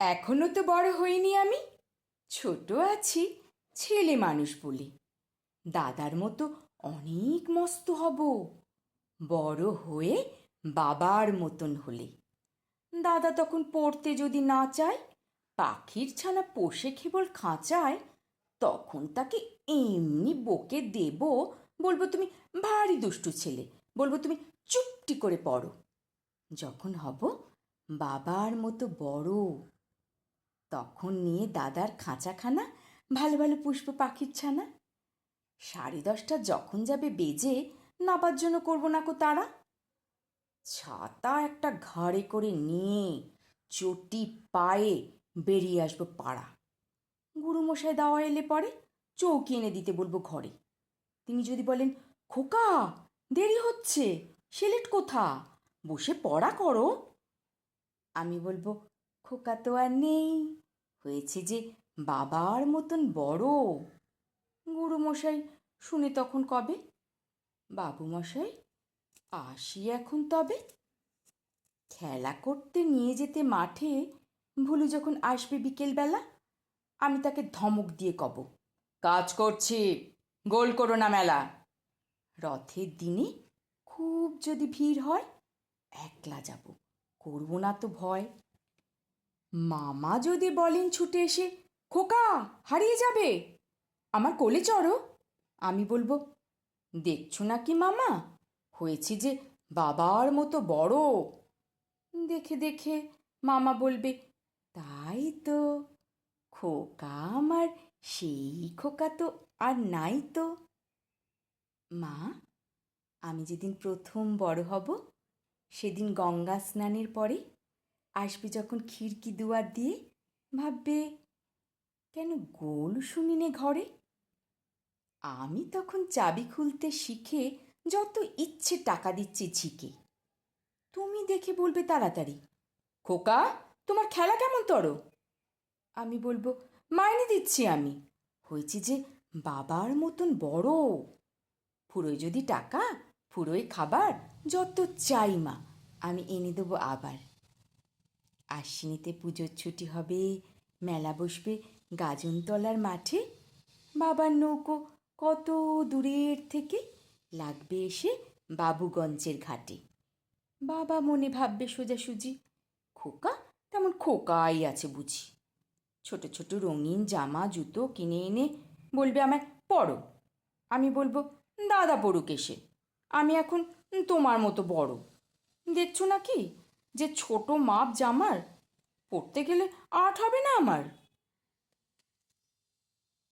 এখনও তো বড় হইনি আমি। ছোট আছি, ছেলে মানুষ বলি। দাদার মতো অনেক মস্ত হব। বড় হয়ে বাবার মতন হলে। দাদা তখন পড়তে যদি না চায়, পাখির ছানা পোষে কেবল খাঁচায়, তখন তাকে এমনি বকে দেব, বলব তুমি ভারী দুষ্টু ছেলে, বলব তুমি চুপটি করে পড়ো। যখন হব, বাবার মতো বড়। তখন নিয়ে দাদার খাঁচাখানা, ভালো ভালো পুষ্প পাখির ছানা। সাড়ে দশটা যখন যাবে বেজে নাবার জন্য করব না কো তারা? ছাতা একটা ঘাড়ে করে নিয়ে চটি পায়ে বেরিয়ে আসব পাড়া। গুরুমশাই দাওয়া এলে পরে চৌকি এনে দিতে বলব ঘরে। তিনি যদি বলেন, খোকা, দেরি হচ্ছে, সেলেট কোথা? বসে পড়া করো। আমি বলব, খোকা তো আর নেই। হয়েছে যে বাবার মতন বড়। গুরুমশাই, শুনে তখন কবে? বাবুমশাই, আসি এখন তবে। খেলা করতে নিয়ে যেতে মাঠে ভুলু যখন আসবে বিকেলবেলা, আমি তাকে ধমক দিয়ে কব, কাজ করছি, গোল করো না মেলা। রথের দিনে খুব যদি ভিড় হয়, একলা যাব, করব না তো ভয়। মামা যদি বলেন ছুটে এসে, খোকা, হারিয়ে যাবে। আমার কোলে চড়ো। আমি বলব, দেখছ না কি মামা? হয়েছে যে বাবার মতো বড়। দেখে দেখে মামা বলবে, তাই তো। খোকা আমার, সেই খোকা তো আর নাই তো। মা, আমি যেদিন প্রথম বড় হব, সেদিন গঙ্গা স্নানের পরে আসবে যখন খিড়কি দুয়ার দিয়ে? ভাববে, কেন গোল শুনিনে ঘরে? আমি তখন চাবি খুলতে শিখে যত ইচ্ছে টাকা দিচ্ছি ঝিকে। তুমি দেখে বলবে তাড়াতাড়ি, খোকা, তোমার খেলা কেমন তর? আমি বলব, মাইনে দিচ্ছি আমি। হয়েছি যে বাবার মতন বড়। ফুরোয় যদি টাকা, ফুরোয় খাবার, যত চাই মা, আমি এনে দেবো আবার। আশ্বিনীতে পুজোর ছুটি হবে, মেলা বসবে গাজনতলার মাঠে। বাবার নৌকো কত দূরের থেকে লাগবে এসে বাবুগঞ্জের ঘাটে। বাবা মনে ভাববে সোজাসুজি, খোকা? তেমন খোকাই আছে বুঝি। ছোট ছোট রঙিন জামা, জুতো কিনে এনে বলবে আমায়, পড়ো। আমি বলব, দাদা পড়ুক এসে। আমি এখন তোমার মতো বড়। দেখছ না কি যে ছোট মাপ জামার পড়তে গেলে আট হবে না আমার?